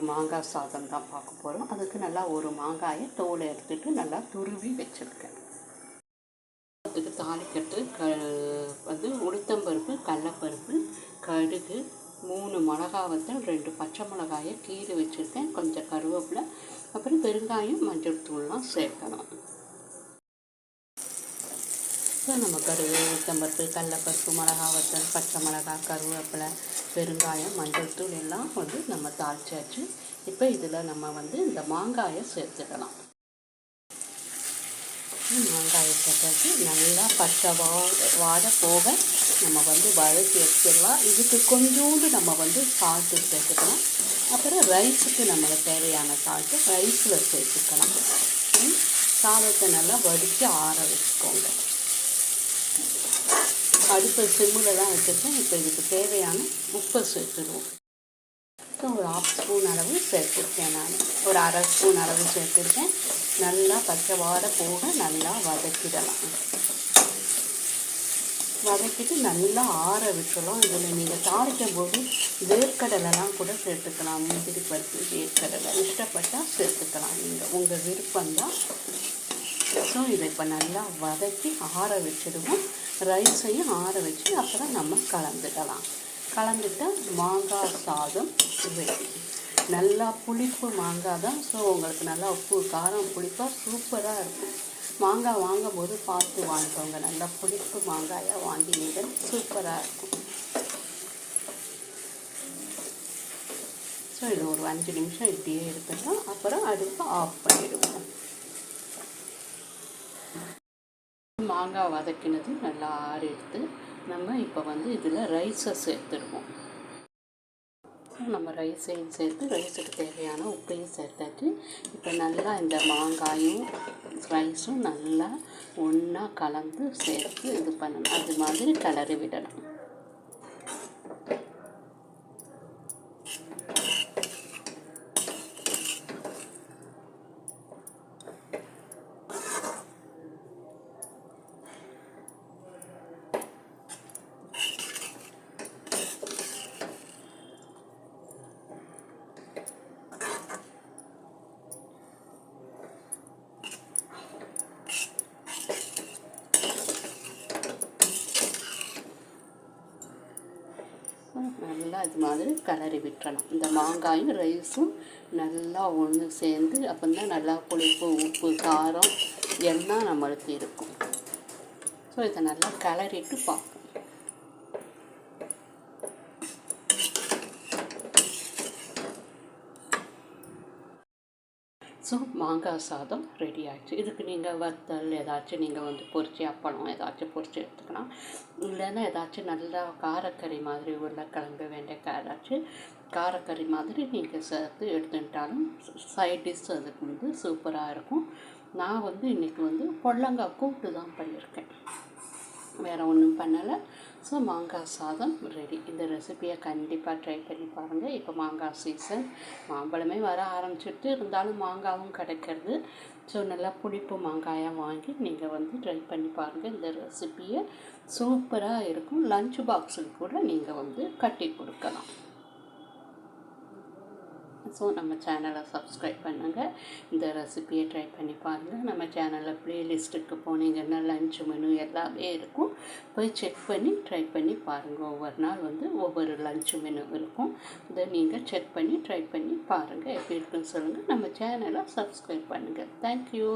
ஒரு மாங்காய் சாதம் தான் பார்க்க போகிறோம் அதுக்கு நல்லா ஒரு மாங்காயை தோலை எடுத்துட்டு நல்லா துருவி வச்சுருக்கேன். அதுக்கு தாளிக்கட்டு க வந்து உளுத்தம்பருப்பு கடலப்பருப்பு கடுகு மூணு மிளகா வத்தல் ரெண்டு பச்சை மிளகாயை கீறி வச்சுருக்கேன். கொஞ்சம் கருவேப்பிலை அப்புறம் பெருங்காயம் மஞ்சள் தூள்லாம் சேர்க்கணும் இப்போ நம்ம கரு உளுத்தம்பருப்பு கடலப்பருப்பு மிளகா வத்தல் பச்சை மிளகா கருவேப்பிலை பெருங்காயம் மஞ்சள் தூள் எல்லாம் வந்து நம்ம தாளிச்சாச்சு இப்போ இதில் நம்ம வந்து இந்த மாங்காயை சேர்த்துக்கலாம். மாங்காயை சேர்த்தாச்சு நல்லா பச்சை வா வாட போக நம்ம வந்து வதக்கி எடுத்துடலாம். இதுக்கு கொஞ்சோண்டு நம்ம வந்து சால்ட்டு சேர்த்துக்கலாம் அப்புறம் ரைஸுக்கு நம்மளுக்கு தேவையான சால்ட்டு ரைஸில் சேர்த்துக்கலாம். சாதத்தை நல்லா வடித்து ஆற வச்சுக்கோங்க. அடுப்பை சிம்மில் தான் வச்சுருக்கேன். இப்போ இதுக்கு தேவையான உப்பை சேர்த்துடுவோம் ஒரு ஆஃப் ஸ்பூன் அளவு சேர்த்துருக்கேன் நான். ஒரு அரை ஸ்பூன் அளவு சேர்த்துருக்கேன். நல்லா பச்சை வாட போக நல்லா வதக்கிடலாம். வதக்கிட்டு நல்லா ஆற விட்டுறலாம். இதில் நீங்கள் தாளிக்கும் போது வேர்க்கடலைலாம் கூட சேர்த்துக்கலாம். முந்திரி பருப்பு வேர்க்கடலை. இஷ்டப்பட்டால் சேர்த்துக்கலாம். நீங்கள் உங்கள் விருப்பம்தான் ஸோ இதை இப்போ நல்லா வதக்கி ஆற வச்சிடுவோம். ரைஸையும் ஆற வச்சு அப்புறம் நம்ம கலந்துக்கலாம். கலந்துட்டா மாங்காய் சாதம் ரெடி நல்லா புளிப்பு மாங்காய் தான். ஸோ உங்களுக்கு நல்லா உப்பு காரம் புளிப்பாக சூப்பராக இருக்கும். மாங்காய் வாங்கும்போது பார்த்து வாங்கிக்கோங்க. நல்லா புளிப்பு மாங்காயாக வாங்கினீங்க சூப்பராக இருக்கும். ஸோ இது ஒரு அஞ்சு நிமிஷம் இப்படியே இருக்கட்டும் அப்புறம் அடுப்பு ஆஃப் பண்ணிடுவோம் மாங்காய் வதக்கினது நல்லா ஆறி எடுத்து நம்ம இப்போ வந்து இதில் ரைஸை சேர்த்துடுவோம். நம்ம ரைஸையும் சேர்த்து ரைஸுக்கு தேவையான உப்பையும் சேர்த்தாச்சு. இப்போ நல்லா இந்த மாங்காயும் ரைஸும் நல்லா ஒன்றா கலந்து சேர்த்து இது பண்ணணும். அது மாதிரி கிளறி விடணும். நல்லா இது மாதிரி கலரி விட்டுறலாம் இந்த மாங்காயும் ரைஸும் நல்லா ஒன்று சேர்ந்து அப்போ தான் நல்லா புளிப்பு உப்பு காரம் எல்லாம் நம்மளுக்கு இருக்கும். ஸோ இதை நல்லா கலரிட்டு பார்க்கணும் ஸோ மாங்காய் சாதம் ரெடி ஆகிடுச்சு இதுக்கு நீங்கள் வத்தல் ஏதாச்சும் நீங்கள் வந்து பொரிச்சு அப்பளம் ஏதாச்சும் பொரிச்சு எடுத்துக்கலாம். இல்லைன்னா ஏதாச்சும் நல்லா காரக்கறி மாதிரி உருளைக்கிழங்கு வெண்டைக்காய் ஏதாச்சும் காரக்கறி மாதிரி நீங்கள் சேர்த்து எடுத்துட்டாலும் சைட் டிஷ் அதுக்கு வந்து சூப்பராக இருக்கும். நான் வந்து இன்றைக்கி வந்து பொள்ளங்காய் கூட்டு தான் பண்ணியிருக்கேன். வேறு ஒன்றும் பண்ணலை. ஸோ மாங்காய் சாதம் ரெடி இந்த ரெசிபியை கண்டிப்பாக ட்ரை பண்ணி பாருங்கள் இப்போ மாங்காய் சீசன் மாம்பழமே வர ஆரம்பிச்சிட்டு இருந்தாலும் மாங்காவும் கிடைக்கிறது. ஸோ நல்லா புளிப்பு மாங்காயாக வாங்கி நீங்கள் வந்து ட்ரை பண்ணி பாருங்கள் இந்த ரெசிபியை சூப்பராக இருக்கும். லஞ்ச் பாக்ஸுக்கு கூட நீங்கள் வந்து கட்டி கொடுக்கலாம். ஸோ நம்ம சேனலை சப்ஸ்கிரைப் பண்ணுங்கள் இந்த ரெசிபியை ட்ரை பண்ணி பாருங்கள் நம்ம சேனலில் ப்ளேலிஸ்ட்டுக்கு போனீங்கன்னா லஞ்ச் மெனு எல்லாமே இருக்கும். போய் செக் பண்ணி ட்ரை பண்ணி பாருங்கள் ஒவ்வொரு நாள் வந்து ஒவ்வொரு லஞ்ச் மெனு இருக்கும். இதை நீங்கள் செக் பண்ணி ட்ரை பண்ணி பாருங்கள் எப்படி இருக்குன்னு சொல்லுங்கள் நம்ம சேனலை சப்ஸ்கிரைப் பண்ணுங்கள் தேங்க்யூ